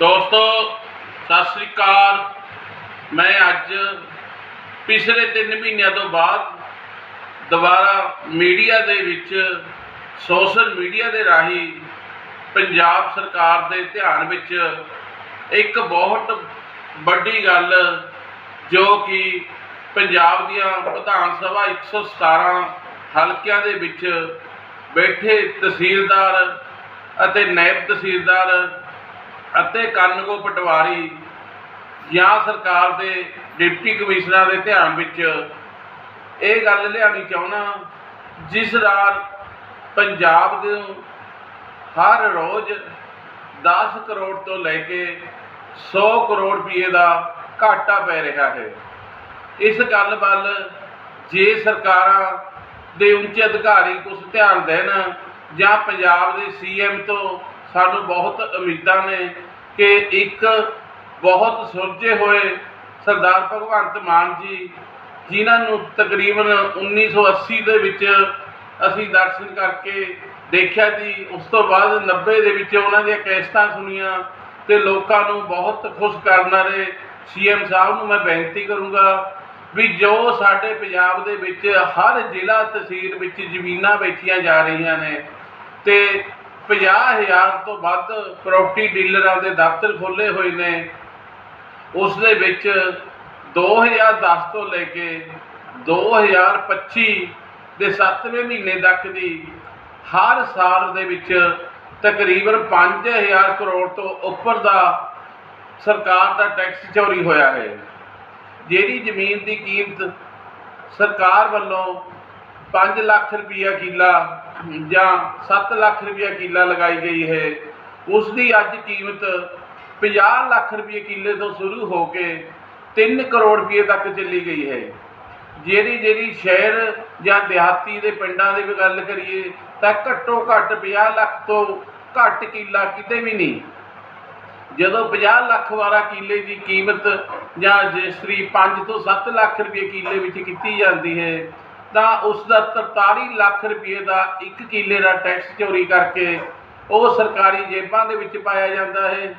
ਦੋਸਤੋ, ਸਤਿ ਸ੍ਰੀ ਅਕਾਲ। ਮੈਂ ਅੱਜ ਪਿਛਲੇ 3 ਮਹੀਨਿਆਂ ਤੋਂ ਬਾਅਦ ਦੁਬਾਰਾ ਮੀਡੀਆ ਦੇ ਵਿੱਚ, ਸੋਸ਼ਲ ਮੀਡੀਆ ਦੇ ਰਾਹੀਂ ਪੰਜਾਬ ਸਰਕਾਰ ਦੇ ਧਿਆਨ ਵਿੱਚ ਇੱਕ ਬਹੁਤ ਵੱਡੀ ਗੱਲ, ਜੋ ਕਿ ਪੰਜਾਬ ਦੀਆਂ ਵਿਧਾਨ ਸਭਾ 117 ਹਲਕਿਆਂ ਦੇ ਵਿੱਚ ਬੈਠੇ ਤਹਿਸੀਲਦਾਰ ਅਤੇ ਨਾਇਬ ਤਹਿਸੀਲਦਾਰ ਅਤੇ ਕਾਨੂੰਗੋ ਪਟਵਾਰੀ ਜਾਂ ਸਰਕਾਰ ਦੇ ਡਿਪਟੀ ਕਮਿਸ਼ਨਰਾਂ ਦੇ ਧਿਆਨ ਵਿੱਚ ਇਹ ਗੱਲ ਲਿਆਉਣੀ ਚਾਹੁੰਦਾ ਜਿਸ ਨਾਲ ਪੰਜਾਬ ਦੇ ਹਰ ਰੋਜ਼ 10 ਕਰੋੜ ਤੋਂ ਲੈ ਕੇ 100 ਕਰੋੜ ਰੁਪਏ ਦਾ ਘਾਟਾ ਪੈ ਰਿਹਾ ਹੈ। ਇਸ ਗੱਲ ਵੱਲ ਜੇ ਸਰਕਾਰਾਂ ਦੇ ਉੱਚ ਅਧਿਕਾਰੀ ਕੁਝ ਧਿਆਨ ਦੇਣ ਜਾਂ ਪੰਜਾਬ ਦੇ ਸੀਐਮ ਤੋਂ ਸਾਨੂੰ ਬਹੁਤ ਉਮੀਦਾਂ ਨੇ ਕਿ ਇੱਕ ਬਹੁਤ ਸੁਲਝੇ ਹੋਏ ਸਰਦਾਰ ਭਗਵੰਤ ਮਾਨ ਜੀ, ਜਿਨ੍ਹਾਂ ਨੂੰ ਤਕਰੀਬਨ 1980 ਦੇ ਵਿੱਚ ਅਸੀਂ ਦਰਸ਼ਨ ਕਰਕੇ ਦੇਖਿਆ ਜੀ, ਉਸ ਤੋਂ ਬਾਅਦ 90 ਦੇ ਵਿੱਚ ਉਹਨਾਂ ਦੀਆਂ ਕੈਸਟਾਂ ਸੁਣੀਆਂ ਤੇ ਲੋਕਾਂ ਨੂੰ ਬਹੁਤ ਖੁਸ਼ ਕਰਨ ਵਾਲੇ ਸੀਐਮ ਸਾਹਿਬ ਨੂੰ ਮੈਂ ਬੇਨਤੀ ਕਰੂੰਗਾ ਵੀ ਜੋ ਸਾਡੇ ਪੰਜਾਬ ਦੇ ਵਿੱਚ ਹਰ ਜ਼ਿਲ੍ਹਾ ਤਹਿਸੀਲ ਵਿੱਚ ਜ਼ਮੀਨਾਂ ਵੇਚੀਆਂ ਜਾ ਰਹੀਆਂ ਨੇ ਤੇ 50000 ਤੋਂ ਵੱਧ ਪ੍ਰਾਪਰਟੀ ਡੀਲਰਾਂ ਦੇ ਦਫ਼ਤਰ ਖੋਲੇ ਹੋਏ ਨੇ। ਉਸ ਦੇ ਵਿੱਚ 2010 ਤੋਂ ਲੈ ਕੇ 2025 ਦੇ 7ਵੇਂ ਮਹੀਨੇ ਤੱਕ ਦੀ ਹਰ ਸਾਲ ਦੇ ਵਿੱਚ ਤਕਰੀਬਨ 5000 ਕਰੋੜ ਤੋਂ ਉੱਪਰ ਦਾ ਸਰਕਾਰ ਦਾ ਟੈਕਸ ਚੋਰੀ ਹੋਇਆ ਹੈ। ਜਿਹੜੀ ਜ਼ਮੀਨ ਦੀ ਕੀਮਤ ਸਰਕਾਰ ਵੱਲੋਂ 5 ਲੱਖ ਰੁਪਈਆ ਕਿੱਲਾ ਜਾਂ 7 ਲੱਖ ਰੁਪਈਆ ਕਿੱਲਾ ਲਗਾਈ ਗਈ ਹੈ। ਉਸ ਦੀ ਅੱਜ ਕੀਮਤ 50 ਲੱਖ ਰੁਪਏ ਕਿੱਲੇ ਤੋਂ ਸ਼ੁਰੂ ਹੋ ਕੇ 3 ਕਰੋੜ ਰੁਪਏ ਤੱਕ ਚੱਲੀ ਗਈ ਹੈ। ਜਿਹੜੀ ਜਿਹੜੀ ਸ਼ਹਿਰ ਜਾਂ ਦਿਹਾਤੀ ਦੇ ਪਿੰਡਾਂ ਦੀ ਵੀ ਗੱਲ ਕਰੀਏ ਤਾਂ ਘੱਟੋ ਘੱਟ 50 ਲੱਖ ਤੋਂ ਘੱਟ ਕਿੱਲਾ ਕਿਤੇ ਵੀ ਨਹੀਂ। ਜਦੋਂ 50 ਲੱਖ ਵਾਲਾ ਕਿੱਲੇ ਦੀ ਕੀਮਤ ਜਾਂ ਰਜਿਸਟਰੀ 5 ਤੋਂ 7 ਲੱਖ ਰੁਪਏ ਕਿੱਲੇ ਵਿੱਚ ਕੀਤੀ ਜਾਂਦੀ ਹੈ ਤਾਂ ਉਸ ਦਾ 43 ਲੱਖ ਰੁਪਏ ਦਾ ਇੱਕ ਕਿੱਲੇ ਦਾ ਟੈਕਸ ਚੋਰੀ ਕਰਕੇ ਉਹ ਸਰਕਾਰੀ ਜੇਬਾਂ ਦੇ ਵਿੱਚ ਪਾਇਆ ਜਾਂਦਾ ਹੈ,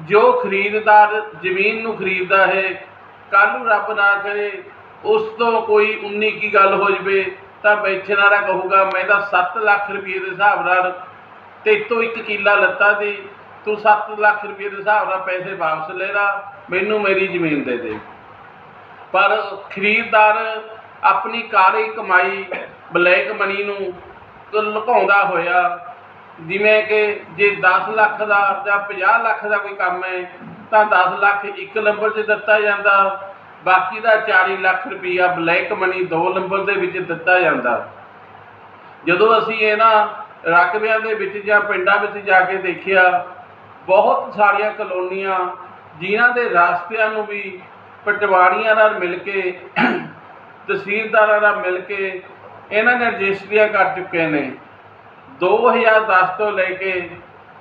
ਜੋ ਖਰੀਦਦਾਰ ਜ਼ਮੀਨ ਨੂੰ ਖਰੀਦਦਾ ਹੈ, ਕੱਲ੍ਹ ਨੂੰ ਰੱਬ ਨਾ ਕਰੇ, ਉਸ ਤੋਂ ਕੋਈ 19 ਕੀ ਗੱਲ ਹੋ ਜਵੇ, ਤਾਂ ਵੇਚਣ ਵਾਲਾ ਕਹੂਗਾ, ਮੈਂ ਤਾਂ 7 ਲੱਖ ਰੁਪਏ ਦੇ ਹਿਸਾਬ ਨਾਲ ਤੇ ਤੋਂ ਇੱਕ ਕਿੱਲਾ ਲੱਤਾ ਦੀ, ਤੂੰ 7 ਲੱਖ ਰੁਪਏ ਦੇ ਹਿਸਾਬ ਨਾਲ ਪੈਸੇ ਵਾਪਸ ਲੈ ਲਾ, ਮੈਨੂੰ ਮੇਰੀ ਜ਼ਮੀਨ ਦੇ ਦੇ। ਪਰ ਖਰੀਦਦਾਰ ਆਪਣੀ ਕਾਰੀ ਕਮਾਈ ਬਲੈਕ ਮਨੀ ਨੂੰ ਲੁਕਾਉਂਦਾ ਹੋਇਆ। ਜਿਵੇਂ ਕਿ ਜੇ 10 ਲੱਖ ਦਾ ਜਾਂ 50 ਲੱਖ ਦਾ ਕੋਈ ਕੰਮ ਹੈ, ਤਾਂ 10 ਲੱਖ ਇੱਕ ਨੰਬਰ 'ਚ ਦਿੱਤਾ ਜਾਂਦਾ। ਬਾਕੀ ਦਾ 40 ਲੱਖ ਰੁਪਈਆ ਬਲੈਕ ਮਨੀ ਦੋ ਨੰਬਰ ਦੇ ਵਿੱਚ ਦਿੱਤਾ ਜਾਂਦਾ। ਜਦੋਂ ਅਸੀਂ ਇਹਨਾਂ ਰਕਬਿਆਂ ਦੇ ਵਿੱਚ ਜਾਂ ਪਿੰਡਾਂ ਵਿੱਚ ਜਾ ਕੇ ਦੇਖਿਆ, ਬਹੁਤ ਸਾਰੀਆਂ ਕਲੋਨੀਆਂ ਜਿਨ੍ਹਾਂ ਦੇ ਰਸਤਿਆਂ ਨੂੰ ਵੀ ਪਟਵਾਰੀਆਂ ਨਾਲ ਮਿਲ ਕੇ ਤਹਿਸੀਲਦਾਰਾਂ ਨਾਲ ਮਿਲ ਕੇ ਇਹਨਾਂ ਨੇ ਰਜਿਸਟਰੀਆਂ ਕਰ ਚੁੱਕੇ ਨੇ। 2010 ਤੋਂ ਲੈ ਕੇ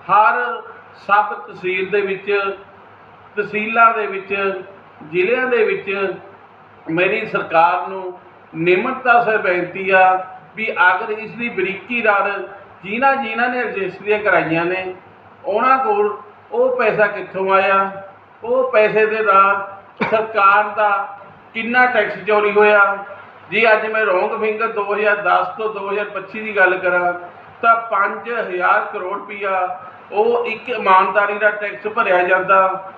ਹਰ ਸਬ ਤਹਿਸੀਲ ਦੇ ਵਿੱਚ, ਤਹਿਸੀਲਾਂ ਦੇ ਵਿੱਚ, ਜ਼ਿਲ੍ਹਿਆਂ ਦੇ ਵਿੱਚ ਮੇਰੀ ਸਰਕਾਰ ਨੂੰ ਨਿਮਰਤਾ ਸੇ ਬੇਨਤੀ ਆ ਵੀ ਅਗਰ ਇਸ ਦੀ ਬਰੀਕੀ ਨਾਲ ਜਿਨ੍ਹਾਂ ਜਿਨ੍ਹਾਂ ਨੇ ਰਜਿਸਟਰੀਆਂ ਕਰਾਈਆਂ ਨੇ, ਉਹਨਾਂ ਕੋਲ ਉਹ ਪੈਸਾ ਕਿੱਥੋਂ ਆਇਆ? ਉਹ ਪੈਸੇ ਦੇ ਨਾਲ ਸਰਕਾਰ ਦਾ ਕਿੰਨਾ ਟੈਕਸ ਚੋਰੀ ਹੋਇਆ? ਜੀ ਅੱਜ ਮੈਂ ਰੋਂਗ ਫਿੰਗਰ 2010 ਤੋਂ 2025 ਦੀ ਗੱਲ ਕਰਾਂ, ਤਾਂ 5000 ਕਰੋੜ ਰੁਪਈਆ ਉਹ ਇੱਕ ਇਮਾਨਦਾਰੀ ਦਾ ਟੈਕਸ ਭਰਿਆ ਜਾਂਦਾ।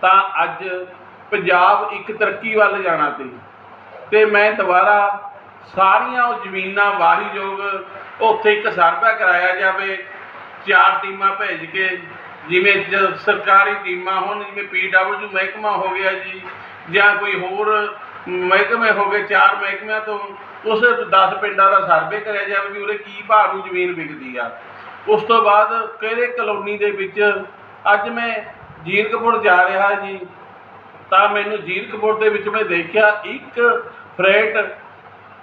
ਤਾਂ ਅੱਜ ਪੰਜਾਬ ਇੱਕ ਤਰੱਕੀ ਵੱਲ ਜਾਣਾ ਸੀ। ਤੇ ਮੈਂ ਦੁਬਾਰਾ ਸਾਰੀਆਂ ਉਹ ਜ਼ਮੀਨਾਂ ਵਾਹੀਯੋਗ ਉੱਥੇ ਇੱਕ ਸਰਵਾ ਕਰਾਇਆ ਜਾਵੇ, ਚਾਰ ਟੀਮਾਂ ਭੇਜ ਕੇ, ਜਿਵੇਂ ਜ- ਸਰਕਾਰੀ ਟੀਮਾਂ ਹੋਣ, ਜਿਵੇਂ ਪੀਡਬਲਯੂ ਮਹਿਕਮਾ ਹੋ ਗਿਆ ਜੀ ਜਾਂ ਕੋਈ ਹੋਰ ਮਹਿਕਮੇ ਹੋ ਗਏ, ਚਾਰ ਮਹਿਕਮਿਆਂ ਤੋਂ, ਉਸ 10 ਪਿੰਡਾਂ ਦਾ ਸਰਵੇ ਕਰਿਆ ਜਾਵੇ ਵੀ ਉਹਦੇ ਕੀ ਭਾਅ ਨੂੰ ਜ਼ਮੀਨ ਵਿਕਦੀ ਆ। ਉਸ ਤੋਂ ਬਾਅਦ ਕਿਹੜੇ ਕਲੋਨੀ ਦੇ ਵਿੱਚ, ਅੱਜ ਮੈਂ ਜੀਰਕਪੁਰ ਜਾ ਰਿਹਾ ਜੀ, ਤਾਂ ਮੈਨੂੰ ਜੀਰਕਪੁਰ ਦੇ ਵਿੱਚ ਮੈਂ ਦੇਖਿਆ ਇੱਕ ਫਰੈਟ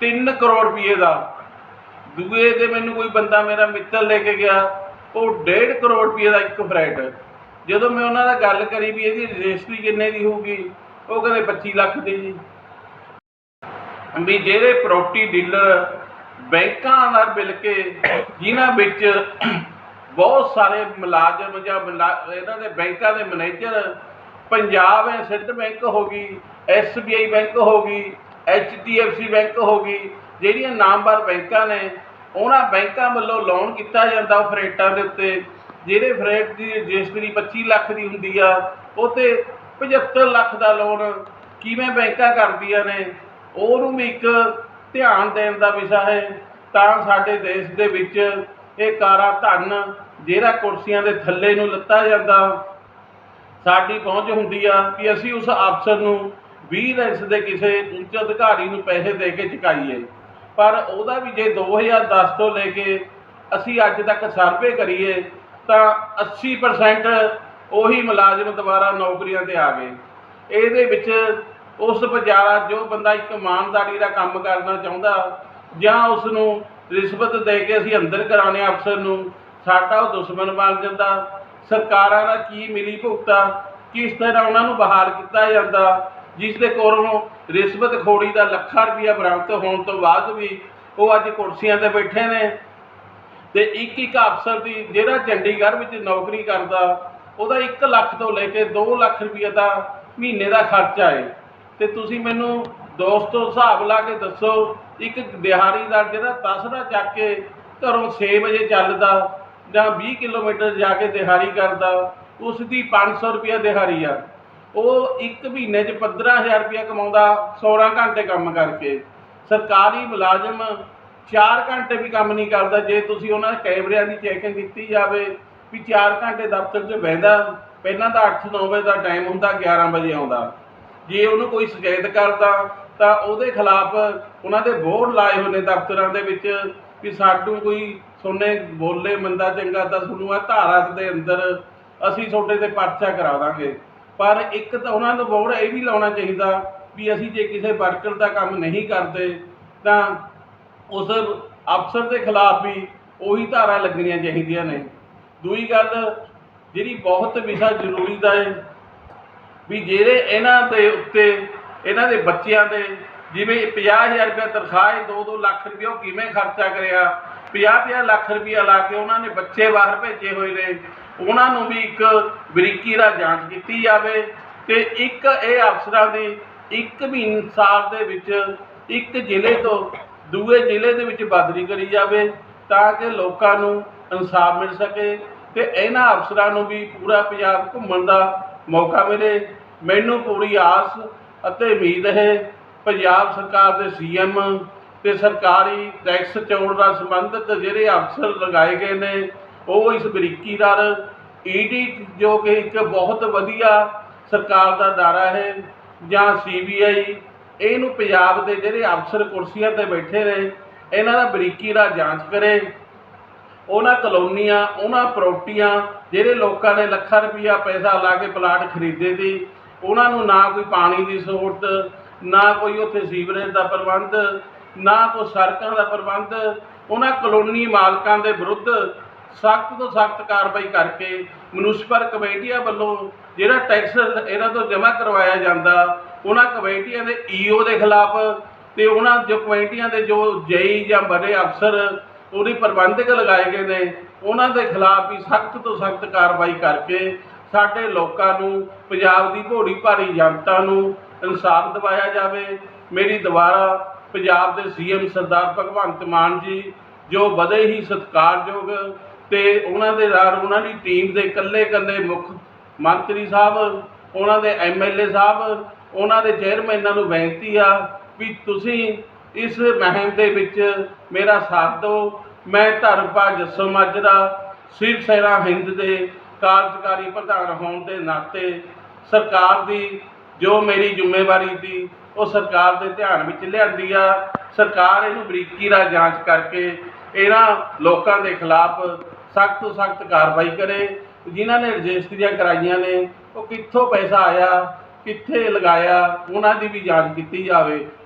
3 ਕਰੋੜ ਰੁਪਏ ਦਾ। ਦੂਏ ਦੇ ਮੈਨੂੰ ਕੋਈ ਬੰਦਾ ਮੇਰਾ ਮਿੱਤਰ ਲੈ ਕੇ ਗਿਆ, ਉਹ 1.5 ਕਰੋੜ ਰੁਪਏ ਦਾ ਇੱਕ ਫਰੈਟ। ਜਦੋਂ ਮੈਂ ਉਹਨਾਂ ਨਾਲ ਗੱਲ ਕਰੀ ਵੀ ਇਹਦੀ ਰਜਿਸਟਰੀ ਕਿੰਨੇ ਦੀ ਹੋਊਗੀ ਉਹ ਕਹਿੰਦੇ 25 ਲੱਖ ਦੇ ਜੀ। ਵੀ ਜਿਹੜੇ ਪ੍ਰਾਪਰਟੀ ਡੀਲਰ ਬੈਂਕਾਂ ਨਾਲ ਮਿਲ ਕੇ ਜਿਨ੍ਹਾਂ ਵਿੱਚ ਬਹੁਤ ਸਾਰੇ ਮੁਲਾਜ਼ਮ ਜਾਂ ਮੁਲਾ- ਇਹਨਾਂ ਦੇ ਬੈਂਕਾਂ ਦੇ ਮੈਨੇਜਰ ਪੰਜਾਬ ਐਸਿਡ ਬੈਂਕ ਹੋ ਗਈ ਐਸਬੀਆਈ ਬੈਂਕ ਹੋ ਗਈ ਐਚਡੀਐਫਸੀ ਬੈਂਕ ਹੋ ਗਈ, ਜਿਹੜੀਆਂ ਨਾਮਵਰ ਬੈਂਕਾਂ ਨੇ, ਉਹਨਾਂ ਬੈਂਕਾਂ ਵੱਲੋਂ ਲੋਨ ਕੀਤਾ ਜਾਂਦਾ ਫਰੇਟਾਂ ਦੇ ਉੱਤੇ। ਜਿਹੜੇ ਫਰੇਟ ਦੀ ਰਜਿਸਟਰੀ 25 ਲੱਖ ਦੀ ਹੁੰਦੀ ਆ, ਉਹ ਤੇ 75 ਲੱਖ ਦਾ ਲੋਨ ਕਿਵੇਂ ਬੈਂਕਾਂ ਕਰਦੀਆਂ ਨੇ, ਉਹਨੂੰ ਵੀ ਇੱਕ ਧਿਆਨ ਦੇਣ ਦਾ ਵਿਸ਼ਾ ਹੈ। ਤਾਂ ਸਾਡੇ ਦੇਸ਼ ਦੇ ਵਿੱਚ ਇਹ ਕਾਰਾ ਧਨ ਜਿਹੜਾ ਕੁਰਸੀਆਂ ਦੇ ਥੱਲੇ ਨੂੰ ਲੱਤਾ ਜਾਂਦਾ, ਸਾਡੀ ਪਹੁੰਚ ਹੁੰਦੀ ਆ ਕਿ ਅਸੀਂ ਉਸ ਅਫਸਰ ਨੂੰ 20 ਰੈਂਸ ਦੇ ਕਿਸੇ ਉੱਚ ਅਧਿਕਾਰੀ ਨੂੰ ਪੈਸੇ ਦੇ ਕੇ ਚੁਕਾਈਏ। ਪਰ ਉਹਦਾ ਵੀ ਜੇ 2010 ਤੋਂ ਲੈ ਕੇ ਅਸੀਂ ਅੱਜ ਤੱਕ ਸਰਵੇ ਕਰੀਏ, ਤਾਂ 80% ਉਹੀ ਮੁਲਾਜ਼ਮ ਦੁਬਾਰਾ ਨੌਕਰੀਆਂ ਤੇ ਆ ਗਏ। ਇਹਦੇ ਵਿੱਚ ਉਸ ਬਜ਼ਾਰਾ ਜੋ ਬੰਦਾ ਇੱਕ ਇਮਾਨਦਾਰੀ ਦਾ ਕੰਮ ਕਰਨਾ ਚਾਹੁੰਦਾ, ਜਾਂ ਉਸ ਨੂੰ ਰਿਸ਼ਵਤ ਦੇ ਕੇ ਅਸੀਂ ਅੰਦਰ ਕਰਾਉਣੇ ਅਫਸਰ ਨੂੰ, ਸਾਡਾ ਉਹ ਦੁਸ਼ਮਣ ਬਣ ਜਾਂਦਾ। ਸਰਕਾਰਾਂ ਦਾ ਕੀ ਮਿਲੀ ਭੁਗਤਾ, ਕਿਸ ਤਰ੍ਹਾਂ ਉਹਨਾਂ ਨੂੰ ਬਹਾਲ ਕੀਤਾ ਜਾਂਦਾ, ਜਿਸ ਦੇ ਕੋਲੋਂ ਰਿਸ਼ਵਤ ਖੋਰੀ ਦਾ ਲੱਖਾਂ ਰੁਪਇਆ ਬਰਾਮਦ ਹੋਣ ਤੋਂ ਬਾਅਦ ਵੀ ਉਹ ਅੱਜ ਕੁਰਸੀਆਂ ਤੇ ਬੈਠੇ ਨੇ। ਤੇ ਇੱਕ ਇੱਕ ਅਫਸਰ ਦੀ ਜਿਹੜਾ ਚੰਡੀਗੜ੍ਹ ਵਿੱਚ ਨੌਕਰੀ ਕਰਦਾ ਉਹਦਾ 1 ਲੱਖ ਤੋਂ ਲੈ ਕੇ 2 ਲੱਖ ਰੁਪਏ ਦਾ ਮਹੀਨੇ ਦਾ ਖਰਚਾ ਹੈ ਤੇ ਤੁਸੀਂ ਮੈਨੂੰ ਦੋਸਤੋ ਹਿਸਾਬ ਲਾ ਕੇ ਦੱਸੋ, ਇੱਕ ਦਿਹਾੜੀ ਦਾ ਜਿਹੜਾ ਤਸਰਾ ਚੱਕ ਕੇ ਘਰੋਂ 6 ਵਜੇ ਚੱਲਦਾ ਜਾਂ 20 ਕਿਲੋਮੀਟਰ ਜਾ ਕੇ ਦਿਹਾੜੀ ਕਰਦਾ ਉਸ ਦੀ 500 ਰੁਪਏ ਦਿਹਾੜੀ ਆ। ਉਹ ਇੱਕ ਮਹੀਨੇ 'ਚ 15000 ਰੁਪਏ ਕਮਾਉਂਦਾ 16 ਘੰਟੇ ਕੰਮ ਕਰਕੇ। ਸਰਕਾਰੀ ਮੁਲਾਜ਼ਮ 4 ਘੰਟੇ ਵੀ ਕੰਮ ਨਹੀਂ ਕਰਦਾ, ਜੇ ਤੁਸੀਂ ਉਹਨਾਂ ਦੇ ਕੈਮਰਿਆਂ ਦੀ ਚੈਕਿੰਗ ਕੀਤੀ ਜਾਵੇ ਵੀ 4 ਘੰਟੇ ਦਫ਼ਤਰ 'ਚ ਬਹਿੰਦਾ, ਪਹਿਲਾਂ ਤਾਂ 8-9 ਵਜੇ ਦਾ ਟਾਈਮ ਹੁੰਦਾ 11 ਵਜੇ ਆਉਂਦਾ। ਜੇ ਉਹਨੂੰ ਕੋਈ ਸ਼ਿਕਾਇਤ ਕਰਦਾ, ਤਾਂ ਉਹਦੇ ਖਿਲਾਫ ਉਹਨਾਂ ਦੇ ਬੋਰ ਲਾਏ ਹੋਏ ਨੇ ਦਫ਼ਤਰਾਂ ਦੇ ਵਿੱਚ ਵੀ ਸਾਡੂ ਕੋਈ ਸੋਨੇ ਬੋਲੇ ਮੰਦਾ ਚੰਗਾ ਤਾਂ ਤੁਹਾਨੂੰ ਆ ਧਾਰਾ ਦੇ ਅੰਦਰ ਅਸੀਂ ਤੁਹਾਡੇ ਤੇ ਪਰਚਾ ਕਰਾ ਦਾਂਗੇ। ਪਰ ਇੱਕ ਤਾਂ ਉਹਨਾਂ ਨੂੰ ਬੋਰਡ ਇਹ ਵੀ ਲਾਉਣਾ ਚਾਹੀਦਾ ਵੀ ਅਸੀਂ ਜੇ ਕਿਸੇ ਵਰਕਰ ਦਾ ਕੰਮ ਨਹੀਂ ਕਰਦੇ, ਤਾਂ ਉਸ ਅਫਸਰ ਦੇ ਖਿਲਾਫ ਵੀ ਉਹੀ ਧਾਰਾ ਲੱਗਣੀਆਂ ਚਾਹੀਦੀਆਂ ਨੇ। ਦੂਈ ਗੱਲ ਜਿਹੜੀ ਬਹੁਤ ਵਿਸ਼ਾ ਜ਼ਰੂਰੀ ਦਾ ਹੈ ਵੀ ਜਿਹੜੇ ਇਹਨਾਂ ਦੇ ਉੱਤੇ, ਇਹਨਾਂ ਦੇ ਬੱਚਿਆਂ ਦੇ ਜਿਵੇਂ 50000 ਰੁਪਏ ਤਨਖਾਹ ਹੈ 2-2 ਲੱਖ ਰੁਪਏ ਉਹ ਕਿਵੇਂ ਖਰਚਾ ਕਰਿਆ 50-50 ਲੱਖ ਰੁਪਏ ਲਾ ਕੇ ਉਹਨਾਂ ਨੇ ਬੱਚੇ ਬਾਹਰ ਭੇਜੇ ਹੋਏ ਨੇ, ਉਹਨਾਂ ਨੂੰ ਵੀ ਇੱਕ ਬਰੀਕੀ ਨਾਲ ਜਾਂਚ ਕੀਤੀ ਜਾਵੇ ਤੇ ਇੱਕ ਇਹ ਅਫਸਰਾਂ ਦੀ ਇੱਕ ਮਹੀਨੇ ਸਾਲ ਦੇ ਵਿੱਚ ਇੱਕ ਜ਼ਿਲ੍ਹੇ ਤੋਂ ਦੂਏ ਜ਼ਿਲ੍ਹੇ ਦੇ ਵਿੱਚ ਬਦਲੀ ਕਰੀ ਜਾਵੇ ਤਾਂ ਕਿ ਲੋਕਾਂ ਨੂੰ ਇਨਸਾਫ ਮਿਲ ਸਕੇ ਤੇ ਇਹਨਾਂ ਅਫਸਰਾਂ ਨੂੰ ਵੀ ਪੂਰਾ ਪੰਜਾਬ ਘੁੰਮਣ ਦਾ ਮੌਕਾ ਮਿਲੇ। ਮੈਨੂੰ ਪੂਰੀ ਆਸ ਅਤੇ ਉਮੀਦ ਹੈ ਪੰਜਾਬ ਸਰਕਾਰ ਦੇ ਸੀਐਮ ਤੇ ਸਰਕਾਰੀ ਟੈਕਸ ਚੋਣ ਨਾਲ ਸੰਬੰਧਿਤ ਜਿਹੜੇ ਅਫਸਰ ਲਗਾਏ ਗਏ ਨੇ, ਉਹ ਇਸ ਬਰੀਕੀ ਨਾਲ ਈਡੀ ਜੋ ਕਿ ਇੱਕ ਬਹੁਤ ਵਧੀਆ ਸਰਕਾਰ ਦਾ ਦਾਰਾ ਹੈ ਜਾਂ ਸੀਬੀਆਈ ਇਹਨੂੰ ਪੰਜਾਬ ਦੇ ਜਿਹੜੇ ਅਫਸਰ ਕੁਰਸੀਆਂ ਤੇ ਬੈਠੇ ਨੇ, ਇਹਨਾਂ ਦਾ ਬਰੀਕੀ ਨਾਲ ਜਾਂਚ ਕਰੇ। ਉਹਨਾਂ ਕਲੋਨੀਆਂ, ਉਹਨਾਂ ਪ੍ਰਾਪਰਟੀਆਂ ਜਿਹੜੇ ਲੋਕਾਂ ਨੇ ਲੱਖਾਂ ਰੁਪਈਆ ਪੈਸਾ ਲਾ ਕੇ ਪਲਾਟ ਖਰੀਦੇ ਸੀ, ਉਹਨਾਂ ਨੂੰ ਨਾ ਕੋਈ ਪਾਣੀ ਦੀ ਸਹੂਲਤ, ਨਾ ਕੋਈ ਉੱਥੇ ਸੀਵਰੇਜ ਦਾ ਪ੍ਰਬੰਧ, ਨਾ ਕੋਈ ਸੜਕਾਂ ਦਾ ਪ੍ਰਬੰਧ, ਉਹਨਾਂ ਕਲੋਨੀ ਮਾਲਕਾਂ ਦੇ ਵਿਰੁੱਧ ਸਖਤ ਤੋਂ ਸਖਤ ਕਾਰਵਾਈ ਕਰਕੇ ਮਿਊਨਿਸਪਲ ਕਮੇਟੀਆਂ ਵੱਲੋਂ ਜਿਹੜਾ ਟੈਕਸ ਇਹਨਾਂ ਤੋਂ ਜਮ੍ਹਾਂ ਕਰਵਾਇਆ ਜਾਂਦਾ, ਉਹਨਾਂ ਕਮੇਟੀਆਂ ਦੇ ਈਓ ਦੇ ਖਿਲਾਫ ਤੇ ਉਹਨਾਂ ਜੋ ਕਮੇਟੀਆਂ ਦੇ ਜੋ ਜੇਈ ਜਾਂ ਵੱਡੇ ਅਫਸਰ ਉਹਦੀ ਪ੍ਰਬੰਧਕ ਲਗਾਏ ਗਏ ਨੇ, ਉਹਨਾਂ ਦੇ ਖਿਲਾਫ ਵੀ ਸਖਤ ਤੋਂ ਸਖਤ ਕਾਰਵਾਈ ਕਰਕੇ ਸਾਡੇ ਲੋਕਾਂ ਨੂੰ, ਪੰਜਾਬ ਦੀ ਭੋੜੀ ਭਾਰੀ ਜਨਤਾ ਨੂੰ ਇਨਸਾਫ ਦਿਵਾਇਆ ਜਾਵੇ। ਮੇਰੀ ਦੁਬਾਰਾ ਪੰਜਾਬ ਦੇ ਸੀਐਮ ਸਰਦਾਰ ਭਗਵੰਤ ਮਾਨ ਜੀ, ਜੋ ਬੜੇ ਹੀ ਸਤਿਕਾਰਯੋਗ ਤੇ ਉਹਨਾਂ ਦੇ ਨਾਲ ਉਹਨਾਂ ਦੀ ਟੀਮ ਦੇ ਇਕੱਲੇ ਇਕੱਲੇ ਮੁੱਖ ਮੰਤਰੀ ਸਾਹਿਬ, ਉਹਨਾਂ ਦੇ ਐਮਐਲਏ ਸਾਹਿਬ, ਉਹਨਾਂ ਦੇ ਚੇਅਰਮੈਨਾਂ ਨੂੰ ਬੇਨਤੀ ਆ ਵੀ ਤੁਸੀਂ ਇਸ ਮਹਿਮ ਦੇ ਵਿੱਚ ਮੇਰਾ ਸਾਥ ਦਿਓ। ਮੈਂ ਧਰਮਪਾਲ ਜੱਸੋ ਮਾਜਰਾ ਸਿਵ ਸੈਨਾ ਹਿੰਦ ਦੇ ਕਾਰਜਕਾਰੀ ਪ੍ਰਧਾਨ ਹੋਣ ਦੇ ਨਾਤੇ ਸਰਕਾਰ ਦੀ ਜੋ ਮੇਰੀ ਜ਼ਿੰਮੇਵਾਰੀ ਸੀ ਉਹ ਸਰਕਾਰ ਦੇ ਧਿਆਨ ਵਿੱਚ ਲਿਆਂਦੀ ਆ। ਸਰਕਾਰ ਇਹਨੂੰ ਬਰੀਕੀ ਨਾਲ ਜਾਂਚ ਕਰਕੇ ਇਹਨਾਂ ਲੋਕਾਂ ਦੇ ਖਿਲਾਫ ਸਖਤ ਤੋਂ ਸਖਤ ਕਾਰਵਾਈ ਕਰੇ। ਜਿਨ੍ਹਾਂ ਨੇ ਰਜਿਸਟਰੀਆਂ ਕਰਾਈਆਂ ਨੇ, ਉਹ ਕਿੱਥੋਂ ਪੈਸਾ ਆਇਆ, ਕਿੱਥੇ ਲਗਾਇਆ, ਉਹਨਾਂ ਦੀ ਵੀ ਜਾਂਚ ਕੀਤੀ ਜਾਵੇ।